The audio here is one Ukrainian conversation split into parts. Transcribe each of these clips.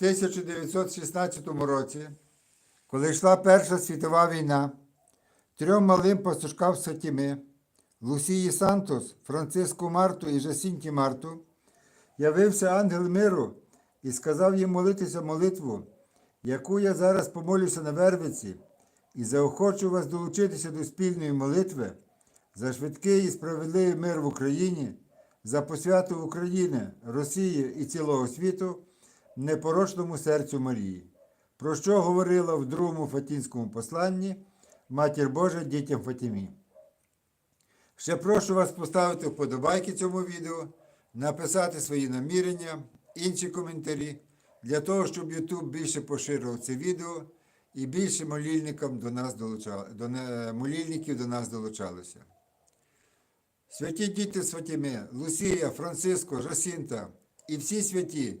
1916 році, коли йшла Перша світова війна, трьом малим пастушкам Сатіми, Лусії Сантос, Франциску Марту і Жасінті Марту, явився ангел миру і сказав їм молитися молитву, яку я зараз помолюся на Вервиці, і заохочу вас долучитися до спільної молитви за швидкий і справедливий мир в Україні, за посвяту України, Росії і цілого світу непорочному серцю Марії, про що говорила в другому Фатінському посланні Матір Божа дітям Фатімі. Ще прошу вас поставити вподобайки цьому відео, написати свої намірення, інші коментарі, для того, щоб YouTube більше поширював це відео і більше молільникам до нас долучали, до, молільників до нас долучалося. Святі діти Святіми, Лусія, Франциско, Жасінта і всі святі,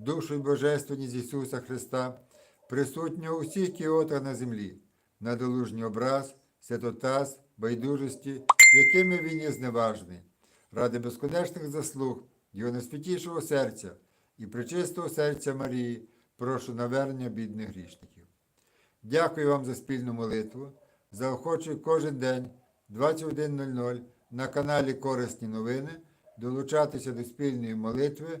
душу і божественність Ісуса Христа, присутнього у всіх кіотах на землі, надолужній образ, святотаз, байдужості, якими він є зневажний, ради безконечних заслуг Його найсвятішого серця і причистого серця Марії, прошу навернення бідних грішників. Дякую вам за спільну молитву. Заохочую кожен день 21.00 на каналі Корисні новини долучатися до спільної молитви